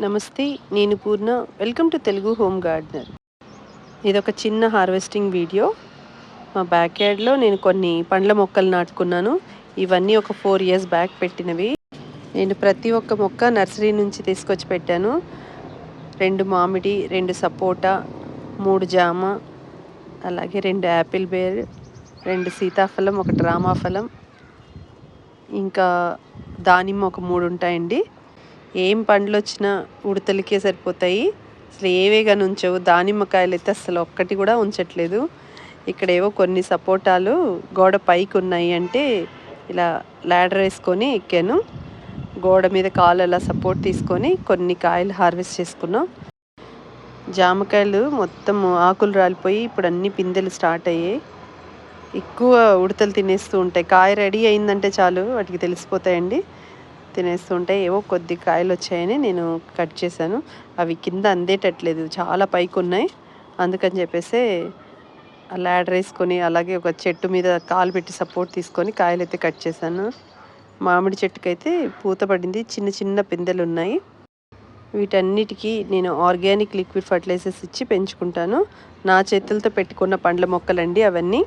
నమస్తే నేను Purna. Welcome to Telugu home gardener ఇది ఒక చిన్న హార్వెస్టింగ్ వీడియో. మా బ్యాక్ యార్డ్లో నేను కొన్ని పండ్ల మొక్కలు నాటుకున్నాను. ఇవన్నీ ఒక ఫోర్ ఇయర్స్ బ్యాక్ పెట్టినవి. నేను ప్రతి ఒక్క మొక్క నర్సరీ నుంచి తీసుకొచ్చి పెట్టాను. రెండు మామిడి రెండు సపోటా మూడు జామ అలాగే రెండు యాపిల్ బేర్ రెండు సీతాఫలం ఒక డ్రామాఫలం ఇంకా దానిమ్మ ఒక మూడు ఉంటాయండి. ఏం పండ్లు వచ్చినా ఉడతలకే సరిపోతాయి. అసలు ఏవే ఉంచవు దానిమ్మకాయలు అయితే అసలు ఒక్కటి కూడా ఉంచట్లేదు. ఇక్కడ ఏవో కొన్ని సపోటాలు గోడ పైకి ఉన్నాయి అంటే ఇలా ల్యాడర్ వేసుకొని ఎక్కాను. గోడ మీద కాలు అలా సపోర్ట్ తీసుకొని కొన్ని కాయలు హార్వెస్ట్ చేసుకున్నాం. జామకాయలు మొత్తం ఆకులు రాలిపోయి ఇప్పుడు అన్ని పిందెలు స్టార్ట్ అయ్యాయి. ఎక్కువ ఉడతలు తినేస్తూ ఉంటాయి. కాయ రెడీ అయిందంటే చాలు వాటికి తెలిసిపోతాయండి. తినేస్తుంటే ఏవో కొద్ది కాయలు వచ్చాయని నేను కట్ చేశాను. అవి కింద అందేటట్లేదు. చాలా పైకి ఉన్నాయి అందుకని చెప్పేసి లాడర్ వేసుకొని అలాగే ఒక చెట్టు మీద కాలు పెట్టి సపోర్ట్ తీసుకొని కాయలు అయితే కట్ చేశాను. మామిడి చెట్టుకైతే పూత పడింది. చిన్న చిన్న పిందెలు ఉన్నాయి వీటన్నిటికీ నేను ఆర్గానిక్ లిక్విడ్ ఫర్టిలైజర్స్ ఇచ్చి పెంచుకుంటాను. నా చేతులతో పెట్టుకున్న పండ్ల మొక్కలండి అవన్నీ.